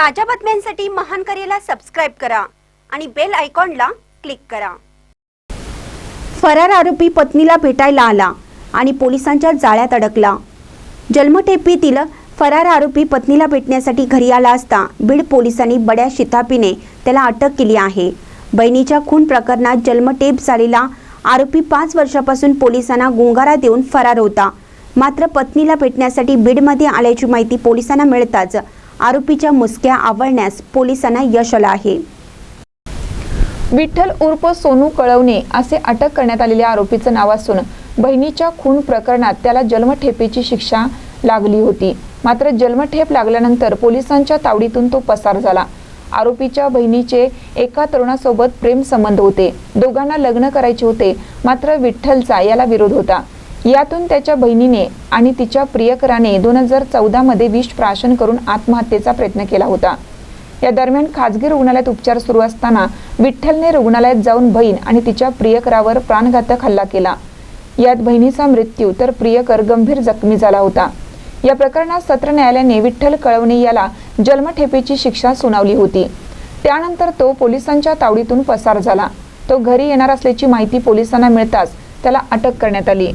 ताज्या बातम्यांसाठी महान करेला सबस्क्राईब करा आणि बेल आयकॉनला क्लिक करा. फरार आरोपी पत्नीला भेटायला आला आणि पोलिसांच्या जाळ्यात अडकला. जन्मठेपीतील फरार आरोपी पत्नीला भेटण्यासाठी घरी आला असता बीड पोलिसांनी बड्या शितापीने त्याला अटक केली आहे. बहिणीच्या खून प्रकरणात जन्मटेप झालेला आरोपी पाच वर्षापासून पोलिसांना गुंगारा देऊन फरार होता. मात्र पत्नीला भेटण्यासाठी बीडमध्ये आल्याची माहिती पोलिसांना मिळताच आरोपीच्या मुसक्या आवळण्यास पोलिसांना यश आलं आहे. विठ्ठल उर्फ सोनू कळवणे असे अटक करण्यात आलेल्या आरोपीचं नाव असून बहिणीच्या खून प्रकरणात त्याला जन्मठेपेची शिक्षा लागली होती. मात्र जन्मठेप लागल्यानंतर पोलिसांच्या तावडीतून तो पसार झाला. आरोपीच्या बहिणीचे एका तरुणासोबत प्रेम संबंध होते. दोघांना लग्न करायचे होते. मात्र विठ्ठलचा याला विरोध होता. यातून त्याच्या बहिणीने आणि तिच्या प्रियकराने दोन हजार चौदामध्ये विष प्राशन करून आत्महत्येचा प्रयत्न केला होता. या दरम्यान खाजगी रुग्णालयात उपचार सुरू असताना विठ्ठलने रुग्णालयात जाऊन बहीण आणि तिच्या प्रियकरावर प्राणघातक हल्ला केला. यात बहिणीचा मृत्यू तर प्रियकर गंभीर जखमी झाला होता. या प्रकरणात सत्र न्यायालयाने विठ्ठल कळवणे याला जन्मठेपेची शिक्षा सुनावली होती. त्यानंतर तो पोलिसांच्या तावडीतून पसार झाला. तो घरी येणार असल्याची माहिती पोलिसांना मिळताच त्याला अटक करण्यात आली.